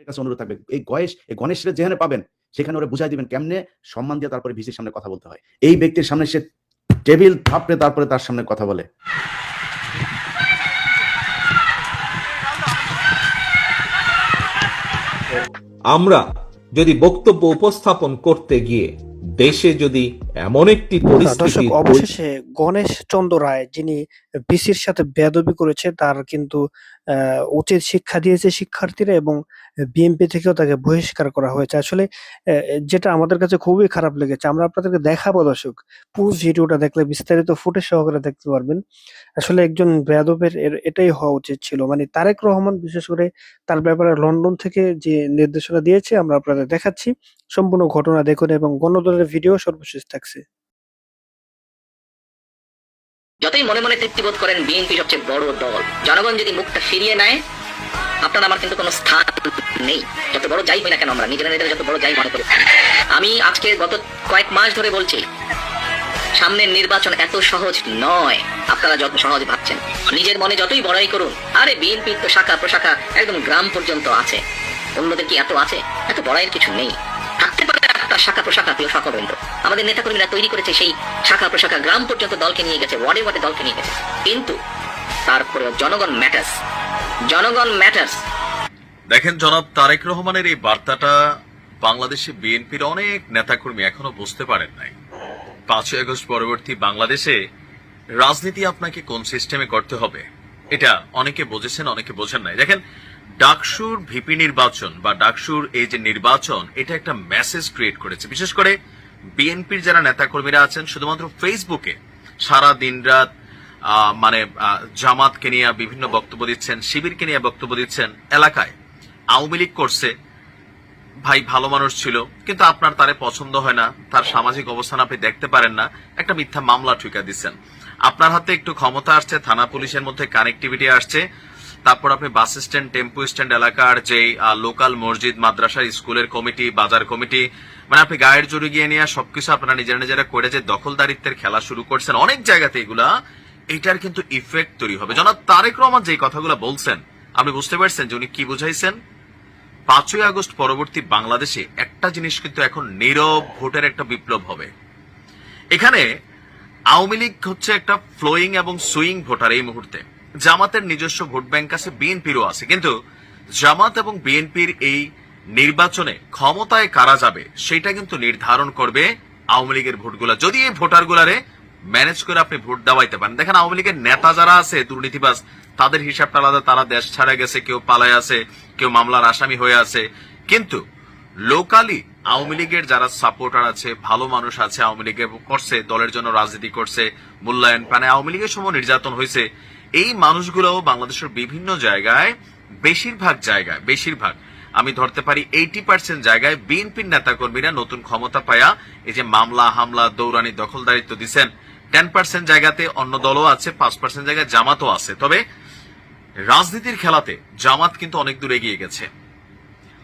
এর কাছে অনুরোধ থাকবে। এই গয়েশ এই গণেশের যেখানে পাবেন সেখানে ওরা বুঝাই দিবেন কেমনে সম্মান দিয়ে তারপরে ভিসির সামনে কথা বলতে হয়। এই ব্যক্তির সামনে সে টেবিল থাপড়ে তারপরে তার সামনে কথা বলে। আমরা যদি বক্তব্য উপস্থাপন করতে গিয়ে দেশে যদি এমন একটি পরিস্থিতি অবশেষে গণেশ চন্দ্র রায় যিনি বিসির সাথে বেদবি করেছে তার কিন্তু উচিত শিক্ষা দিয়েছে শিক্ষার্থীরা এবং বিএনপি থেকেও তাকে বহিষ্কার করা হয়েছে। আসলে যেটা আমাদের কাছে খুবই খারাপ লেগেছে, আমরা আপনাদেরকে দেখাবো দর্শক, পুরো ভিডিওটা দেখলে বিস্তারিত ফুটেজ সহকারে দেখতে পারবেন। আসলে একজন বেয়াদবের এর- এটাই হওয়া উচিত ছিল। মানে তারেক রহমান, বিশেষ করে তার ব্যাপারে লন্ডন থেকে যে নির্দেশনা দিয়েছে, আমরা আপনাদের দেখাচ্ছি। সম্পূর্ণ ঘটনা দেখুন এবং গণদলের ভিডিও সর্বশেষ থাকছে। যতই মনে মনে তৃপ্তি বোধ করেন, বিএনপি সবচেয়ে বড় দল। জনগণ যদি মুখটা ফিরিয়ে নেয়, আপনার আমার কিন্তু কোনো স্থান নেই। যত বড় যাই হই না কেন আমরা, নিজেরা নিজেরা যত বড় যাই মনে করি। আমি আজকে গত কয়েক মাস ধরে বলছি, সামনের নির্বাচন এত সহজ নয়। আপনারা যত সহজ ভাবছেন, নিজের মনে যতই বড়াই করুন, আরে বিএনপি তো শাখা প্রশাখা একদম গ্রাম পর্যন্ত আছে। অন্যদের কি এত আছে? এত বড়াইয়ের কিছু নেই। একটা শাখা প্রশাখা প্রিয় সকবৃন্দ আমাদের নেতাকর্মীরা তৈরি করেছে সেই শাখা প্রশাখা গ্রাম পর্যন্ত দলকে নিয়ে গেছে ওয়ার্ডে ওয়ার্ডে দলকে নিয়ে গেছে। কিন্তু তারপরেও জনগণ ম্যাটার্স জনগণ ম্যাটার্স দেখেন জনাব তারেক রহমানের এই বার্তাটা বাংলাদেশে বিএনপির অনেক নেতাকর্মী এখনও বুঝতে পারেন নাই। পাঁচই আগস্ট পরবর্তী বাংলাদেশে রাজনীতি আপনাকে কোন সিস্টেমে করতে হবে, এটা অনেকে বুঝেছেন, অনেকে বোঝেন নাই। দেখেন ডাকসুর ভিপি নির্বাচন বা ডাকসুর এই যে নির্বাচন, এটা একটা মেসেজ ক্রিয়েট করেছে। বিশেষ করে বিএনপির যারা নেতাকর্মীরা আছেন, শুধুমাত্র ফেসবুকে সারা দিন রাত মানে জামাতকে নিয়ে বিভিন্ন বক্তব্য দিচ্ছেন, শিবিরকে নিয়ে বক্তব্য দিচ্ছেন এলাকায়। আওয়ামী লীগ করছে, ভাই ভালো মানুষ ছিল, কিন্তু আপনার তারে পছন্দ হয় না, তার সামাজিক অবস্থান আপনি দেখতে পারেন না, একটা মিথ্যা মামলা ঠুকা দিচ্ছেন। আপনার হাতে একটু ক্ষমতা আসছে, থানা পুলিশের মধ্যে কানেক্টিভিটি আসছে তারপর আপনি বাস স্ট্যান্ড, টেম্পু স্ট্যান্ড এলাকার যে লোকাল মসজিদ, মাদ্রাসা, স্কুলের কমিটি, বাজার কমিটি মানে আপনি গায়ের জোরে গিয়ে নিয়ে সবকিছু আপনারা নিজেরা নিজেরা করে যে দখলদারিত্বের খেলা শুরু করছেন, অনেক জায়গাতে এগুলা এটার কিন্তু ইফেক্ট তৈরি হবে। জনাব তারেক রহমান যে কথাগুলো বলছেন, আপনি বুঝতে পারছেন যে উনি কি বুঝাইছেন? পাঁচই আগস্ট পরবর্তী বাংলাদেশে একটা জিনিস কিন্তু এখন নীরব ভোটের একটা বিপ্লব হবে। এখানে আওয়ামী লীগ হচ্ছে একটা ফ্লোয়িং এবং সুইং ভোটার এই মুহূর্তে। জামাতের নিজস্ব ভোট ব্যাংক আছে, বিএনপিরও আছে। কিন্তু জামাত এবং বিএনপির এই নির্বাচনে ক্ষমতায় কারা যাবে, সেটা কিন্তু নির্ধারণ করবে আওয়ামী লীগের ভোটগুলা। যদি এই ভোটারগুলারে ম্যানেজ করে আপনি ভোট দেওয়াইতে পারেন। দেখেন, আওয়ামী লীগের নেতা যারা আছে, দুর্নীতিবাজ, তাদের হিসাবটা আলাদা, তারা দেশ ছাড়া গেছে, কেউ পালায় আছে, কেউ মামলার আসামি হয়ে আছে। কিন্তু লোকালি আওয়ামী লীগের যারা সাপোর্টার আছে, ভালো মানুষ আছে, আওয়ামী লীগে করছে, দলের জন্য রাজনীতি করছে, মূল্যায়ন পানে, আওয়ামী লীগের সময় নির্যাতন হয়েছে। এই মানুষগুলো বাংলাদেশের বিভিন্ন জায়গায়, বেশিরভাগ জায়গায়, বেশিরভাগ, আমি ধরতে পারি এইটি পার্সেন্ট জায়গায় বিএনপির নেতাকর্মীরা নতুন ক্ষমতা পায়া এই যে মামলা, হামলা দৌড়ানি দখলদারিত্ব দিচ্ছেন টেন পার্সেন্ট জায়গাতে অন্য দলও আছে, পাঁচ পার্সেন্ট জায়গায় জামাতও আছে। তবে রাজনীতির খেলাতে জামাত কিন্তু অনেক দূর এগিয়ে গেছে।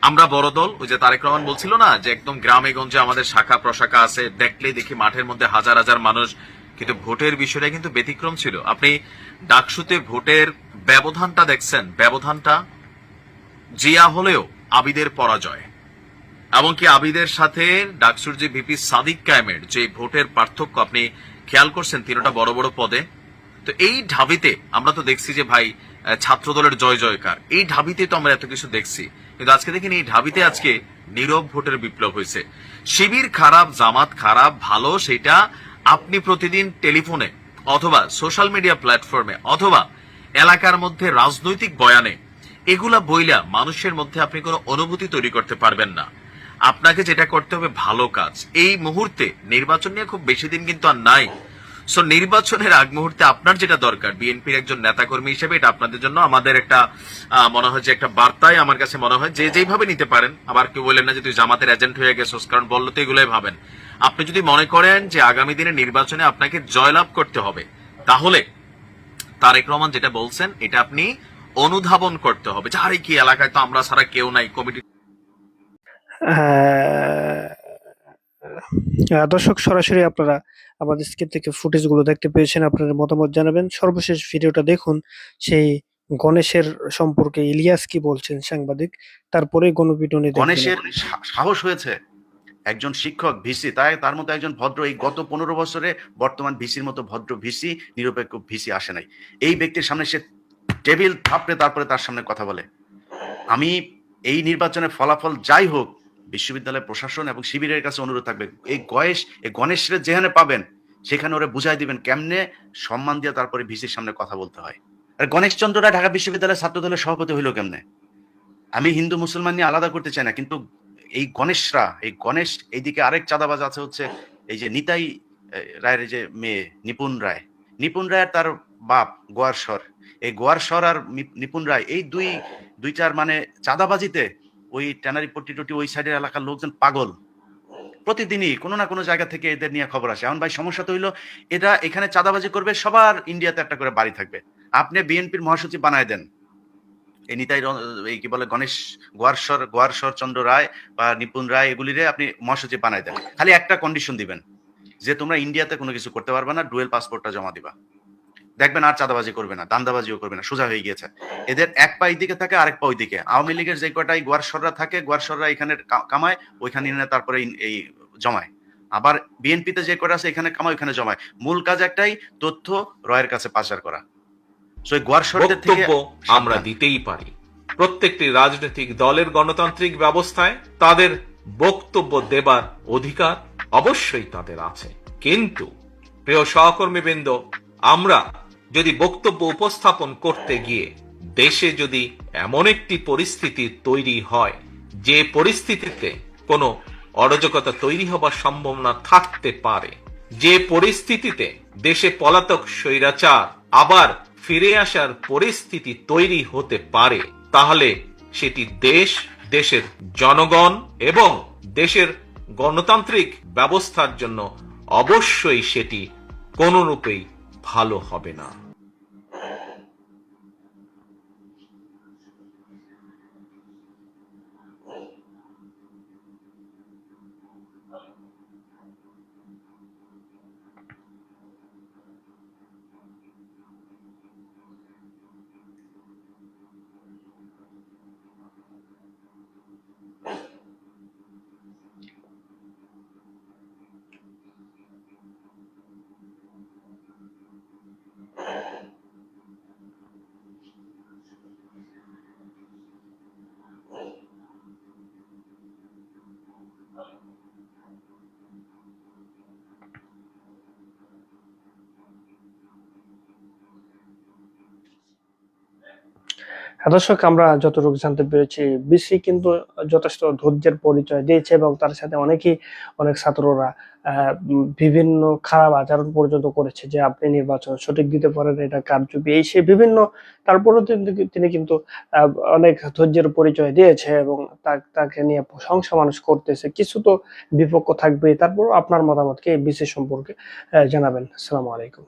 আমরা বড় দল, ওই যে তারেক রহমান বলছিল না যে একদম গ্রামে গঞ্জে আমাদের শাখা প্রশাখা আছে, দেখলেই দেখি মাঠের মধ্যে হাজার হাজার মানুষ কিন্তু ভোটের বিষয়টা কিন্তু ব্যতিক্রম ছিল। আপনি ডাকসুতে ভোটের ব্যবধানটা দেখছেন। ব্যবধানটা জিয়া হলেও আবিদের পরাজয়। এমনকি আবিদের সাথে ডাকসুর যে ভিপি সাদিক কায়েমের যে ভোটের পার্থক্য আপনি খেয়াল করছেন, তিনটা বড় বড় পদে, তো এই ঢাবিতে আমরা তো দেখছি যে ভাই ছাত্র দলের জয় জয়কার। এই ঢাবিতে তো আমরা এত কিছু দেখছি। কিন্তু আজকে দেখেন এই ঢাবিতে আজকে নীরব ভোটের বিপ্লব হয়েছে। শিবির খারাপ, জামাত খারাপ, ভালো সেটা আপনি প্রতিদিন টেলিফোনে অথবা সোশ্যাল মিডিয়া প্ল্যাটফর্মে অথবা এলাকার মধ্যে রাজনৈতিক বয়ানে এগুলা বইলা মানুষের মধ্যে আপনি কোনো অনুভূতি তৈরি করতে পারবেন না। আপনাকে যেটা করতে হবে ভালো কাজ। এই মুহূর্তে নির্বাচন নিয়ে খুব বেশি দিন কিন্তু আর নাই। সো নির্বাচনের আগ মুহূর্তে আপনার যেটা দরকার বিএনপির একজন নেতাকর্মী হিসেবে এটা আপনাদের জন্য আমাদের একটা মনে হয় যে একটা বার্তায় আমার কাছে মনে হয় যে যেইভাবে নিতে পারেন। আবার কেউ বলেন না যে তুই জামাতের এজেন্ট হয়ে গেছিস কারণ বলল তো এগুলোই ভাবেন। আপনি যদি মনে করেন যে আগামী দিনে নির্বাচনে আপনাকে জয়লাভ করতে হবে তাহলে তারেক রহমান যেটা বলছেন এটা আপনি অনুধাবন করতে হবে। যে আরে কি এলাকায় তো আমরা ছাড়া কেউ নাই কমিটি আহ, দর্শক সরাসরি আপনারা আমাদের স্ক্রিন থেকে ফুটেজগুলো দেখতে পেয়েছেন আপনাদের মতামত জানাবেন। সর্বশেষ ভিডিওটা দেখুন সেই গণেশের সম্পর্কে ইলিয়াস কি বলছেন সাংবাদিক তারপরে গণপিটনে গণেশের সাহস হয়েছে। একজন শিক্ষক ভিসি তাই তার মতো একজন ভদ্র এই গত পনেরো বছরে বর্তমান ভিসির মতো ভদ্র ভিসি নিরপেক্ষ ভিসি আসে নাই। এই ব্যক্তির সামনে সে টেবিল থাপড়ে তারপরে তার সামনে কথা বলে। আমি এই নির্বাচনের ফলাফল যাই হোক বিশ্ববিদ্যালয় প্রশাসন এবং শিবিরের কাছে অনুরোধ থাকবে। এই গয়েশ, এই গণেশের যেখানে পাবেন, সেখানে ওরা বুঝাই দিবেন কেমনে সম্মান দিয়ে তারপরে ভিসির সামনে কথা বলতে হয়। আর গণেশ চন্দ্র রায় ঢাকা বিশ্ববিদ্যালয়ের ছাত্র দলের সভাপতি হইল কেমনে? আমি হিন্দু মুসলমান নিয়ে আলাদা করতে চাই না, কিন্তু এই গণেশরা, এই গণেশ, এইদিকে আরেক চাঁদাবাজ আছে হচ্ছে, এই যে নিতাই রায়ের যে মেয়ে, নিপুণ রায়। নিপুণ রায়ের তার বাপ গোয়ার স্বর এই গোয়ার স্বর আর নিপুণ রায়, এই দুই দুই চার মানে চাঁদাবাজিতে ওই ট্যানারি পট্টি টটি ওই সাইডের এলাকার লোকজন পাগল। প্রতিদিনই কোনো না কোনো জায়গা থেকে এদের নিয়ে খবর আসে। এখন ভাই, সমস্যা তো হইল, এরা এখানে চাঁদাবাজি করবে, সবার ইন্ডিয়াতে একটা করে বাড়ি থাকবে। আপনি বিএনপির মহাসচিব বানায় দেন। এই নিতাই এই কি বলে, গণেশ গোয়ারস্বর গোয়ারস্বর চন্দ্র রায় বা নিপুণ রায়, এগুলিরে আপনি মহাসচিব বানায় দেন। খালি একটা কন্ডিশন দিবেন, যে তোমরা ইন্ডিয়াতে কোনো কিছু করতে পারবে না ডুয়েল পাসপোর্টটা জমা দিবা। দেখবেন আর চাঁদাবাজি করবে না দান্দাবাজিও করবে না সোজা হয়ে গিয়েছে। এদের এক পা দিকে থাকে আরেক পা দিকে। আওয়ামী লীগের যে কটাই গোয়ারস্বররা থাকে গোয়ারস্বররা এখানে কামায় ওইখানে এনে তারপরে এই জমায়। আবার বিএনপিতে যে কটা আছে এখানে কামায় ওইখানে জমায়। মূল কাজ একটাই তথ্য রয়ের কাছে পাচার করা। সো এই গোয়ারস্বরদের থেকে আমরা দিতেই পারি। প্রত্যেকটি রাজনৈতিক দলের গণতান্ত্রিক ব্যবস্থায় তাদের বক্তব্য দেবার অধিকার অবশ্যই তাদের আছে। কিন্তু প্রিয় সহকর্মীবৃন্দ আমরা যদি বক্তব্য উপস্থাপন করতে গিয়ে দেশে যদি এমন একটি পরিস্থিতি তৈরি হয়, যে পরিস্থিতিতে কোনো অরাজকতা তৈরি হবার সম্ভাবনা থাকতে পারে, যে পরিস্থিতিতে দেশে পলাতক স্বৈরাচার আবার ফিরে আসার পরিস্থিতি তৈরি হতে পারে, তাহলে সেটি দেশ, দেশের জনগণ এবং দেশের গণতান্ত্রিক ব্যবস্থার জন্য অবশ্যই সেটি কোনরূপেই ভালো হবে না হ্যাঁ, দর্শক, আমরা যতটুকু জানতে পেরেছি, বিসি কিন্তু যথেষ্ট ধৈর্যের পরিচয় দিয়েছে এবং তার সাথে অনেকেই, অনেক ছাত্ররা বিভিন্ন খারাপ আচরণ পর্যন্ত করেছে যে আপনি নির্বাচন সঠিক দিতে পারেন, এটা কারচুপি, এই সে বিভিন্ন, তারপরেও তিনি- কিন্তু অনেক ধৈর্যের পরিচয় দিয়েছে এবং তাকে নিয়ে প্রশংসা মানুষ করতেছে। কিছু তো বিপক্ষ থাকবে তারপর আপনার মতামতকে বিসি সম্পর্কে জানাবেন। আসসালামু আলাইকুম।